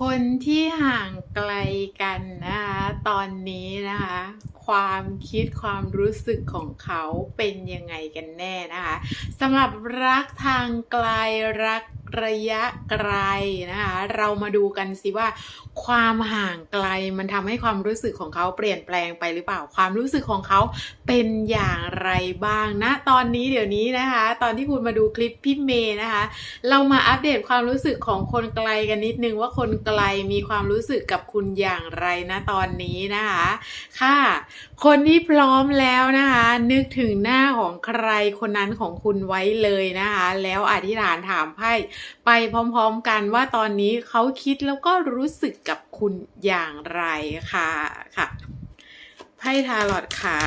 คนที่ห่างไกลกันนะคะตอนนี้นะคะ ความคิดความรู้สึกของเขาเป็นยังไงกันแน่นะคะสำหรับรักทางไกลรัก ระยะไกลนะคะ เรามาดูกันสิว่า ความห่างไกลมันทำให้ความรู้สึกของเขาเปลี่ยนแปลงไปหรือเปล่า ความรู้สึกของเขาเป็นอย่างไรบ้างนะ ตอนนี้เดี๋ยวนี้นะคะ ตอนที่คุณมาดูคลิปพี่เมย์นะคะ เรามาอัปเดตความรู้สึกของคนไกลกันนิดนึงว่าคนไกลมีความรู้สึกกับคุณอย่างไรนะตอนนี้นะคะ ค่ะ คนที่พร้อมแล้วนะคะ นึกถึงหน้าของใครคนนั้นของคุณไว้เลยนะคะ แล้วอธิษฐานถามไพ่ไปพร้อมๆกันว่าตอนนี้เขาคิดแล้วก็รู้สึกกับคุณอย่างไรค่ะค่ะไพ่ทาร์ลอตขา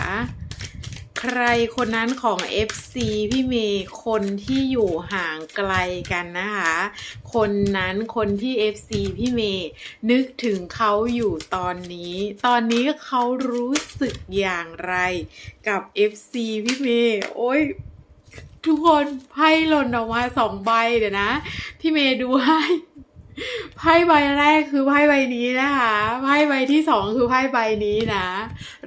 ใครคนนั้นของ FC พี่เมย์คนที่อยู่ห่างไกลกันนะคะ คนนั้นคนที่ FC พี่เมย์นึกถึงเขาอยู่ตอนนี้ ตอนนี้เขารู้สึกอย่างไรกับ FC พี่เมย์โอ้ย ทุกคนไพ่หล่นออกมาสองใบเดี๋ยวนะ พี่เมย์ดูให้ไพ่ใบแรกคือไพ่ใบนี้นะคะไพ่ใบที่สองคือไพ่ใบนี้นะ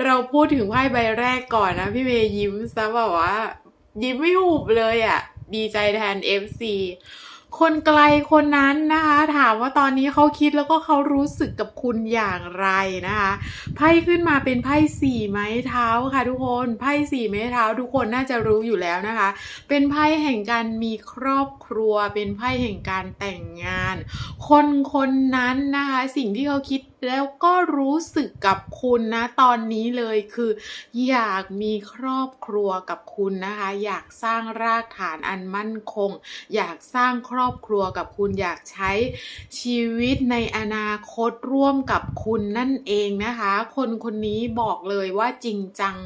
เราพูดถึงไพ่ใบแรกก่อนนะพี่เมย์ยิ้มซะแบบว่า ยิ้มไม่หุบเลยอะ่ะ ดีใจแทนเอฟซี คนไกลคนนั้นนะคะ ถามว่าตอนนี้เขาคิดแล้วก็เขารู้สึกกับคุณอย่างไรนะคะไพ่ขึ้นมาเป็นไพ่สี่ไม้เท้าค่ะทุกคนไพ่สี่ไม้เท้า ทุกคนน่าจะรู้อยู่แล้วนะคะ เป็นไพ่แห่งการมีครอบครัว เป็นไพ่แห่งการแต่งงาน คนคนนั้นนะคะ สิ่งที่เขาคิดแล้วก็รู้สึกกับคุณนะตอนนี้เลยคือ อยากมีครอบครัวกับคุณนะคะ อยากสร้างรากฐานอันมั่นคง อยากสร้างครอบครัวกับคุณอยากใช้ชีวิตในอนาคตร่วมกับคุณนั่นเองนะคะ คนคนนี้บอกเลยว่าจริงจัง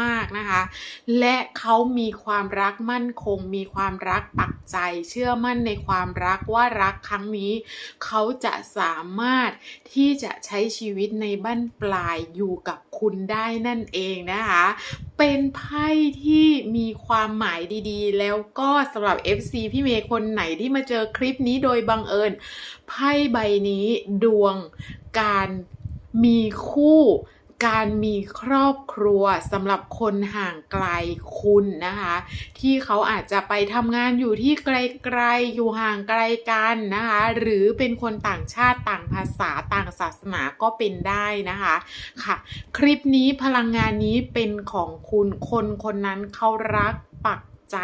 มาก ๆนะคะ และเขามีความรักมั่นคง มีความรักปักใจเชื่อมั่นในความรักว่ารักครั้งนี้ เขาจะสามารถที่จะใช้ชีวิตในบั้นปลายอยู่กับคุณได้นั่นเองนะคะ เป็นไพ่ที่มีความหมายดีๆ แล้วก็สำหรับ FC พี่เมย์คนไหนที่มาเจอคลิปนี้โดยบังเอิญไพ่ใบนี้ดวงการมีคู่ การมีครอบครัวสำหรับคนห่างไกลคุณนะคะ ที่เขาอาจจะไปทำงานอยู่ที่ไกลๆอยู่ห่างไกลกันนะคะ หรือเป็นคนต่างชาติต่างภาษาต่างศาสนาก็เป็นได้นะคะค่ะ คลิปนี้พลังงานนี้เป็นของคุณคนคนนั้นเขารักปัก ใจ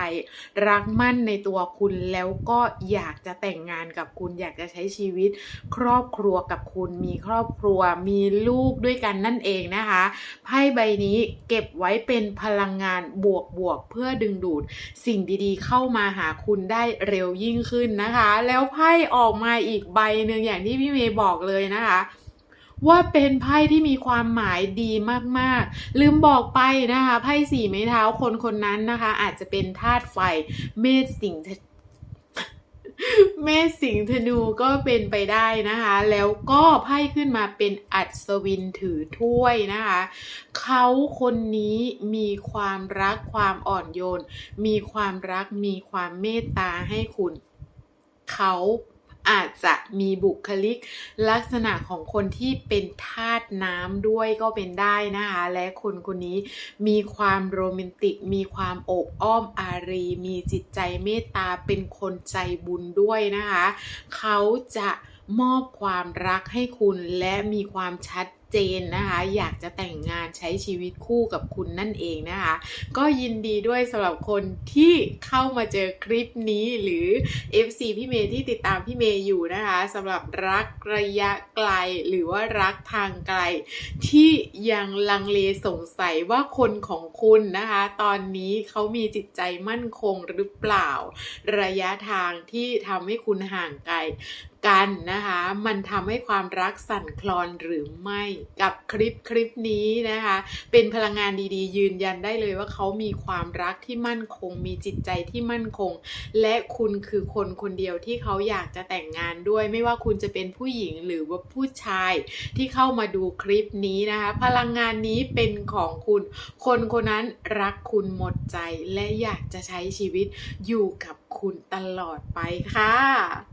รักมั่นในตัวคุณแล้วก็อยากจะแต่งงานกับคุณอยากจะใช้ชีวิต ครอบครัวกับคุณมีครอบครัวมีลูกด้วยกันนั่นเองนะคะไพ่ใบนี้เก็บไว้เป็นพลังงานบวกบวกๆเพื่อดึงดูด สิ่งดีๆ เข้ามาหาคุณได้เร็วยิ่งขึ้นนะคะ แล้วไพ่ออกมาอีกใบหนึ่งอย่างที่พี่เมย์บอกเลยนะคะ ว่าเป็นไพ่ที่มีความหมายดีมากๆ ลืมบอกไปนะคะไพ่สี่ไม้เท้าคนคนนั้นนะคะ อาจจะเป็นธาตุไฟเมษสิงห์เมษสิงห์ธนูก็เป็นไปได้นะคะ แล้วก็ไพ่ขึ้นมาเป็นอัศวินถือถ้วยนะคะ เขาคนนี้มีความรักความอ่อนโยน มีความรักมีความเมตตาให้คุณ เขา อาจจะมีบุคลิกลักษณะของคนที่เป็นธาตุน้ำด้วยก็เป็นได้นะคะ และคนคนนี้มีความโรแมนติก มีความอบอ้อมอารี มีจิตใจเมตตาเป็นคนใจบุญด้วยนะคะ เขาจะ มอบความรักให้คุณและมีความชัดเจนนะคะ อยากจะแต่งงานใช้ชีวิตคู่กับคุณนั่นเองนะคะ ก็ยินดีด้วยสำหรับคนที่เข้ามาเจอคลิปนี้หรือ FC พี่เมย์ที่ติดตามพี่เมย์อยู่นะคะสำหรับรักระยะไกลหรือว่ารักทางไกล ที่ยังลังเลสงสัยว่าคนของคุณนะคะ ตอนนี้เขามีจิตใจมั่นคงหรือเปล่า ระยะทางที่ทำให้คุณห่างไกล กันนะคะ มันทำให้ความรักสั่นคลอนหรือไม่กับคลิปคลิปนี้นะคะ เป็นพลังงานดีๆ ยืนยันได้เลยว่าเขามีความรักที่มั่นคง มีจิตใจที่มั่นคง และคุณคือคนคนเดียวที่เขาอยากจะแต่งงานด้วย ไม่ว่าคุณจะเป็นผู้หญิงหรือว่าผู้ชายที่เข้ามาดูคลิปนี้นะคะ พลังงานนี้เป็นของคุณ คนคนนั้นรักคุณหมดใจและอยากจะใช้ชีวิตอยู่กับคุณตลอดไปค่ะ